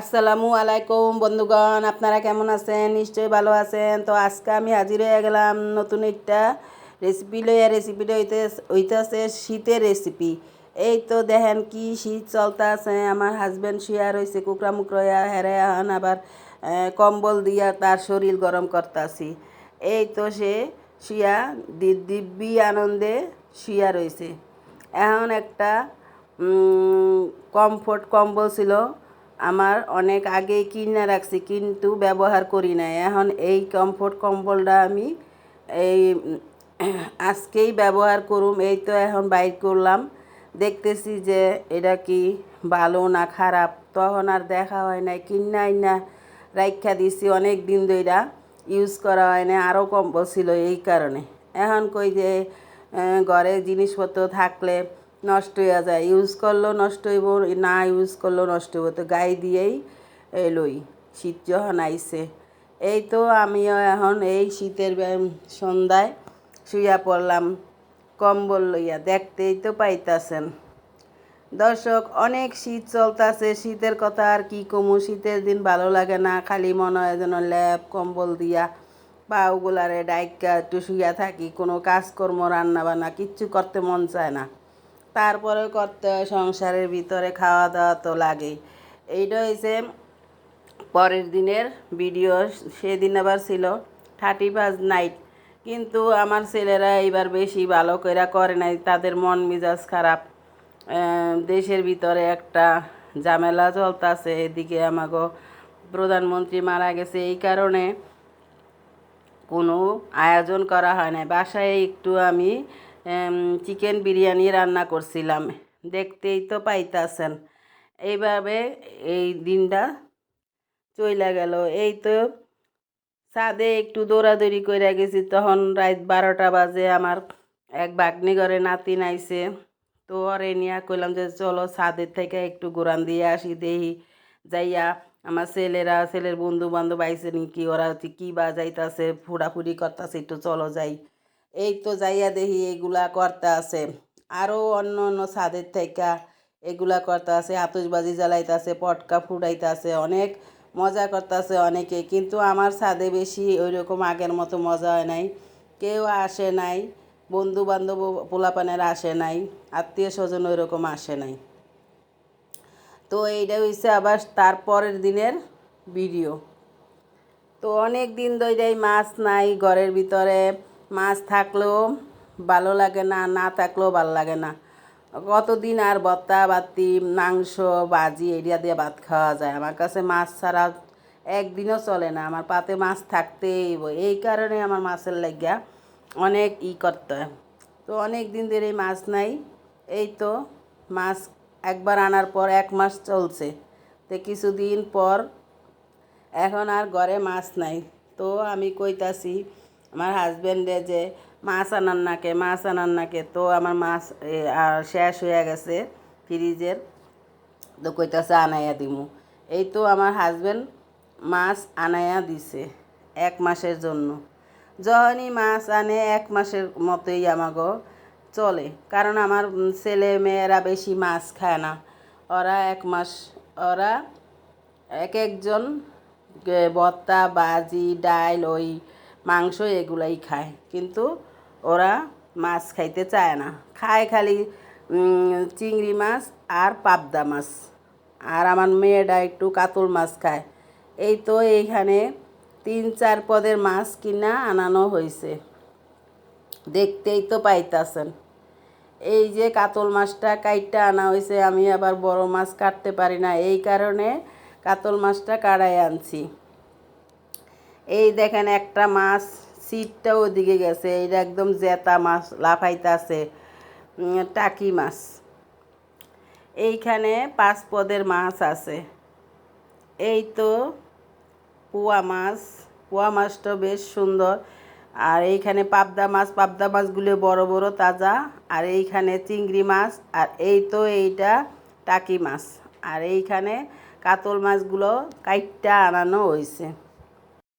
আসসালামু আলাইকুম বন্ধুগণ, আপনারা কেমন আছেন? নিশ্চয়ই ভালো আছেন। তো আজকে আমি হাজির হয়ে গেলাম নতুন একটা রেসিপি লইয়া রেসিপিটা হইতে হইতেছে শীতের রেসিপি এই তো দেখেন কি শীত চলতে আছে আমার হাজব্যান্ড শুয়া রয়েছে কুকরা মুকরা হেরে এখন আবার কম্বল দিয়া তার শরীর গরম করতেছি। এই তো সে শুয়া দিব্যি আনন্দে শুয়া রয়েছে এখন একটা কমফোর্ট কম্বল ছিল। আমার অনেক আগেই কিনে রাখছি, কিন্তু ব্যবহার করি না এখন এই কমফোর্ট কম্বলটা আমি এই আজকেই ব্যবহার করুম, এই তো এখন বাইর করলাম। দেখতেছি যে এটা কি ভালো না খারাপ। তখন আর দেখা হয় নাই, কিনাই না, রাইখা দিছি অনেক দিন ধইরা। ইউজ করা হয় না আরও কম্বল ছিল এই কারণে। এখন কই যে ঘরে জিনিসপত্র থাকলে নষ্ট হয়ে যায়। ইউজ করলেও নষ্ট হইব, না ইউজ করলেও নষ্ট হইব। তো গাই দিয়েই লই, শীত যখন আইসে এই তো আমিও এখন এই শীতের সন্ধ্যায় শুইয়া পড়লাম, কম্বল লইয়া। দেখতেই তো পাইতাছেন। দর্শক, অনেক শীত চলতেছে, শীতের কথা আর কি কমু? শীতের দিন ভালো লাগে না, খালি মনে হয় যেন ল্যাপ কম্বল দিয়া পাওগুলারে ডাইকা একটু শুইয়া থাকি, কোনো কাজকর্ম রান্না বান্না কিচ্ছু করতে মন চায় না। তারপরে করতে হয়, সংসারের ভিতরে খাওয়া দাওয়া তো লাগেই। এইটা হয়েছে পরের দিনের ভিডিও সেদিন আবার ছিল থার্টি ফার্স্ট নাইট। কিন্তু আমার ছেলেরা এবার বেশি ভালো করে করে নাই, তাদের মন মেজাজ খারাপ। দেশের ভিতরে একটা ঝামেলা চলতেছে, এদিকে আমাকে প্রধানমন্ত্রী মারা গেছে, এই কারণে কোনো আয়োজন করা হয় না বাসায় একটু আমি চিকেন বিরিয়ানি রান্না করছিলাম। দেখতেই তো পাইতাছেন। এইভাবে এই দিনটা চইলা গেল। এই তো ছাদে একটু দৌড়াদৌড়ি করে গেছি। তখন রাত বারোটা বাজে। আমার এক বাগনি ঘরে নাতিন আইছে তো ওরে নিয়ে কইলাম যে, চলো ছাদের থেকে একটু ঘোরান দিয়ে আসি দেহি যাইয়া আমার ছেলেরা, ছেলের বন্ধু বান্ধব আইছে নাকি? ওরা হচ্ছে কী বা যাইতাছে ফুড়াফুড়ি করতেছে, একটু চলো যাই। এই তো যাইয়া দেখি এগুলা করতে আছে। আরও অন্য অন্য ছাদের থেকে এগুলা করতে আছে আতসবাজি জ্বালাইতেছে, পটকা ফুটাইতেছে, অনেক মজা করতেছে অনেকে। কিন্তু আমার ছাদে বেশি ওই রকম আগের মতো মজা হয় নাই। কেউ আসে নাই বন্ধু বান্ধব পোলাপানের আসে নাই আত্মীয় স্বজন ওই রকম আসে নাই। তো এইটা হইছে আবার তারপরের দিনের ভিডিও। তো অনেক দিন ধরেই মাছ নাই ঘরের ভিতরে। মাছ থাকলেও ভালো লাগে না না থাকলেও ভালো লাগে না। কতদিন আর বত্তা বাতি মাংস বাজি এরিয়া দিয়ে ভাত খাওয়া যায়? আমার কাছে মাছ ছাড়া একদিনও চলে না। আমার পাতে মাছ থাকতেই এই কারণে আমার মাছের লাগিয়া অনেক ই করতে হয়। তো অনেক দিন ধরে মাছ নাই। এই তো মাছ একবার আনার পর এক মাস চলছে। তো কিছুদিন পর এখন আর ঘরে মাছ নাই। তো আমি কইতাছি আমার হাজব্যান্ডে যে মাছ আনার নাকে, মাছ আনার নাকে তো আমার মাছ আর শেষ হয়ে গেছে ফ্রিজের। তো কইতাছে, আনাইয়া দিমু। এই তো আমার হাজব্যান্ড মাছ আনাইয়া দিছে এক মাসের জন্য। যখনই মাছ আনে, এক মাসের মতোই আমাগো চলে। কারণ আমার ছেলে মেয়েরা বেশি মাছ খায় না। ওরা এক মাস, ওরা এক একজন ভর্তা বাজি, ডাইল, ওই মাংস এগুলাই খায়। কিন্তু ওরা মাছ খাইতে চায় না। খায় খালি চিংড়ি মাছ আর পাবদা মাছ। আর আমার মেয়েটা একটু কাতল মাছ খায়। এই তো এইখানে তিন, চার পদের মাছ কিনা আনানো হয়েছে দেখতেই তো পাইতাছেন। এই যে কাতল মাছটা কাইটটা আনা হয়েছে আমি আবার বড় মাছ কাটতে পারি না। এই কারণে কাতল মাছটা কাড়াই আনছি। এই দেখেন একটা মাছ সিটটা ওদিকে গেছে এইটা একদম জেতা মাছ লাফাইতাছে টাকি মাছ। এইখানে পাঁচ পদের মাছ আছে। এই তো পোয়া মাছ, পোয়া মাছটা বেশ সুন্দর। আর এইখানে পাবদা মাছ, পাবদা মাছগুলো বড় বড়, তাজা। আর এইখানে চিংড়ি মাছ, আর এই তো এইটা টাকি মাছ। আর এইখানে কাতল মাছগুলো কাইটটা আনানো হয়েছে